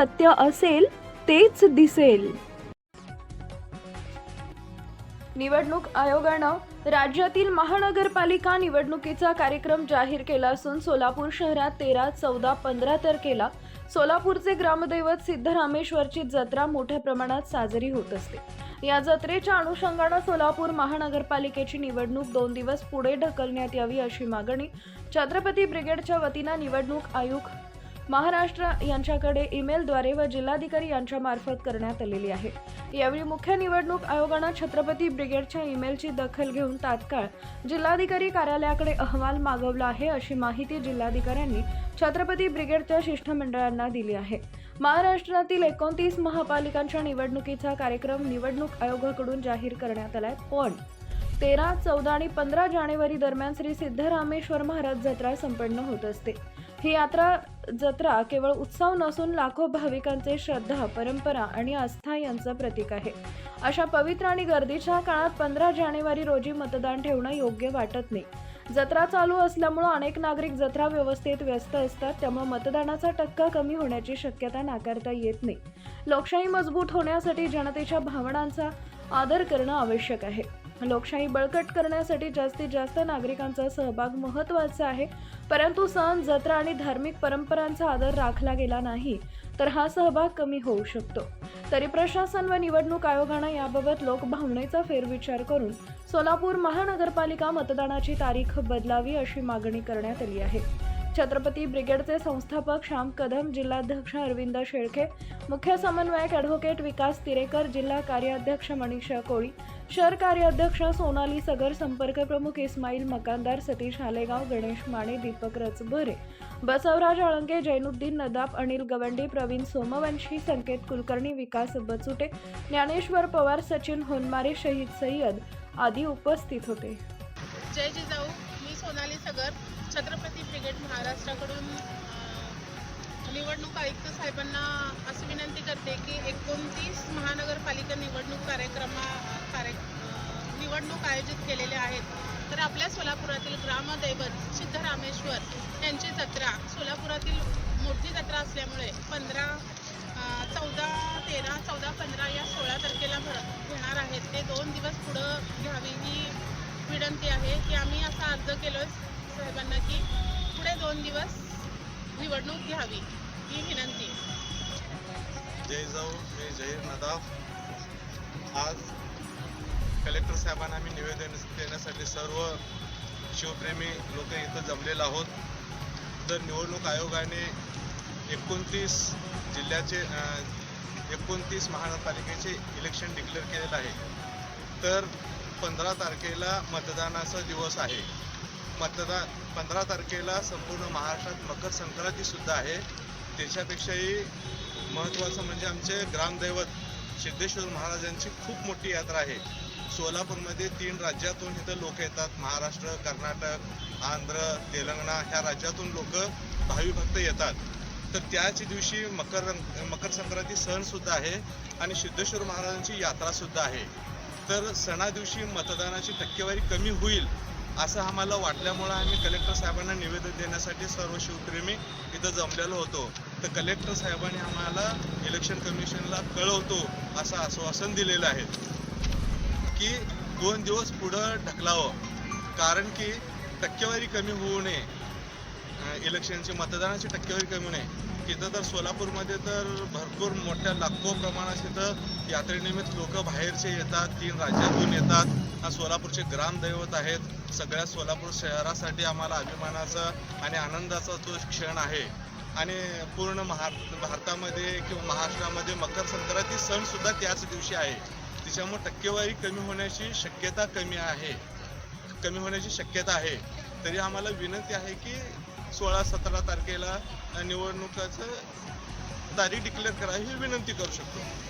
सत्य असेल तेच दिसेल. निवडणूक आयोगानं राज्यातील महानगरपालिका निवडणुकीचा कार्यक्रम जाहीर केला असून सोलापूर शहरात तेरा चौदा पंधरा तारखेला सोलापूरचे ग्रामदैवत सिद्धरामेश्वरची जत्रा मोठ्या प्रमाणात साजरी होत असते. या जत्रेच्या अनुषंगानं सोलापूर महानगरपालिकेची निवडणूक दोन दिवस पुढे ढकलण्यात यावी अशी मागणी छत्रपती ब्रिगेडच्या वतीनं निवडणूक आयोग महाराष्ट्र यांच्याकडे ईमेलद्वारे व जिल्हाधिकारी यांच्यामार्फत करण्यात आलेली आहे. यावेळी मुख्य निवडणूक आयोगानं छत्रपती ब्रिगेडच्या ईमेलची दखल घेऊन तात्काळ जिल्हाधिकारी कार्यालयाकडे अहवाल मागवला आहे अशी माहिती जिल्हाधिकाऱ्यांनी छत्रपती ब्रिगेडच्या शिष्टमंडळांना दिली आहे. महाराष्ट्रातील एकोणतीस महापालिकांच्या निवडणुकीचा कार्यक्रम निवडणूक आयोगाकडून जाहीर करण्यात आलाय पण तेरा चौदा आणि पंधरा जानेवारी दरम्यान श्री सिद्धरामेश्वर महाराज जत्रा संपन्न होत असते. ही यात्रा जत्रा केवळ उत्सव नसून लाखो भाविकांचे श्रद्धा परंपरा आणि आस्था यांचं प्रतीक आहे. अशा पवित्र आणि गर्दीच्या काळात पंधरा जानेवारी रोजी मतदान ठेवणं योग्य वाटत नाही. जत्रा चालू असल्यामुळं अनेक नागरिक जत्रा व्यवस्थेत व्यस्त असतात त्यामुळे मतदानाचा टक्का कमी होण्याची शक्यता नाकारता येत नाही. लोकशाही मजबूत होण्यासाठी जनतेच्या भावनांचा आदर करणं आवश्यक आहे. लोकशाही बळकट करण्यासाठी जास्तीत जास्त नागरिकांचा सहभाग महत्त्वाचा आहे. परंतु सण जत्रा आणि धार्मिक परंपरांचा आदर राखला गेला नाही तर हा सहभाग कमी होऊ शकतो. तरी प्रशासन व निवडणूक आयोगानं याबाबत लोकभावनेचा फेरविचार करून सोलापूर महानगरपालिका मतदानाची तारीख बदलावी अशी मागणी करण्यात आली आहे. छत्रपती ब्रिगेडचे संस्थापक श्याम कदम जिल्हाध्यक्ष अरविंद शेळके मुख्य समन्वयक ॲडव्होकेट विकास तिरेकर जिल्हा कार्याध्यक्ष मनीषा कोळी शहर कार्याध्यक्ष सोनाली सगर संपर्क प्रमुख इस्माईल मकानदार सतीश हालेगाव गणेश माने दीपक रचभरे बसवराज आळंगे जैनुद्दीन नदाब अनिल गवंडी प्रवीण सोमवंशी संकेत कुलकर्णी विकास बचुटे ज्ञानेश्वर पवार सचिन होनमारे शहीद सय्यद आदी उपस्थित होते. जय जिजाऊ. सोनाली सगर छत्रपती ब्रिगेड महाराष्ट्राकडून निवडणूक आयुक्त साहेबांना अशी विनंती करते की एकोणतीस महानगरपालिका निवडणूक कार्यक्रमा कार्य निवडणूक आयोजित केलेल्या आहेत. तर आपल्या सोलापुरातील ग्रामदैवत सिद्धरामेश्वर यांची जत्रा सोलापुरातील मोठी जत्रा असल्यामुळे पंधरा चौदा तेरा चौदा पंधरा या सोळा तारखेला भर घेणार आहेत. ते दोन दिवस पुढं घ्यावी ही विनंती आहे की आम्ही असा अर्ज केलो साहेबांना की पुढे दोन दिवस निवडणूक घ्यावी ही विनंती. जय जाऊ मी जहीर नदाफ. आज कलेक्टर साहेबांना आम्ही निवेदन देण्यासाठी सर्व शिवप्रेमी लोक इथं जमलेलो आहोत. तर निवडणूक आयोगाने एकोणतीस जिल्ह्याचे एकोणतीस महानगरपालिकेचे इलेक्शन डिक्लेअर केलेलं आहे. तर पंधरा तारखेला मतदानाचा दिवस आहे. मतदान पंधरा तारखेला संपूर्ण महाराष्ट्रात मकर संक्रांतीसुद्धा आहे. त्याच्यापेक्षाही महत्त्वाचं म्हणजे आमचे ग्रामदैवत सिद्धेश्वर महाराजांची खूप मोठी यात्रा आहे. सोलापूरमध्ये तीन राज्यातून इथं लोक येतात. महाराष्ट्र कर्नाटक आंध्र तेलंगणा ह्या राज्यातून लोक भावी भक्त येतात. तर त्याच दिवशी मकर मकर संक्रांती सणसुद्धा आहे आणि सिद्धेश्वर महाराजांची यात्रासुद्धा आहे. तर सणादिवशी मतदानाची टक्केवारी कमी होईल असं आम्हाला वाटल्यामुळं आम्ही कलेक्टर साहेबांना निवेदन देण्यासाठी सर्व शिवप्रेमी इथं जमलेलो होतो. तर कलेक्टर साहेबांनी आम्हाला इलेक्शन कमिशनला कळवतो असं आश्वासन दिलेलं आहे की दोन दिवस पुढं ढकलावं. कारण की टक्केवारी कमी होऊ नये. इलेक्शनची मतदानाची टक्केवारी कमी होऊ नये. इथं तर सोलापूरमध्ये तर भरपूर मोठ्या लाखो प्रमाणात इथं यात्रेनिमित्त लोक बाहेरचे येतात तीन राज्यातून येतात. हा सोलापूरचे ग्रामदैवत आहेत. सगळ्या सोलापूर शहरासाठी आम्हाला अभिमानाचा आणि आनंदाचा तो क्षण आहे. आणि पूर्ण महार भारतामध्ये किंवा महाराष्ट्रामध्ये मकर संक्रांती सण सुद्धा त्याच दिवशी आहे. तिच्यामुळे टक्केवारी कमी होण्याची शक्यता कमी आहे. कमी होण्याची शक्यता आहे. तरी आम्हाला विनंती आहे की सोळा सतरा तारखेला निवडणुकाचं तारीख डिक्लेअर करा ही विनंती करू शकतो.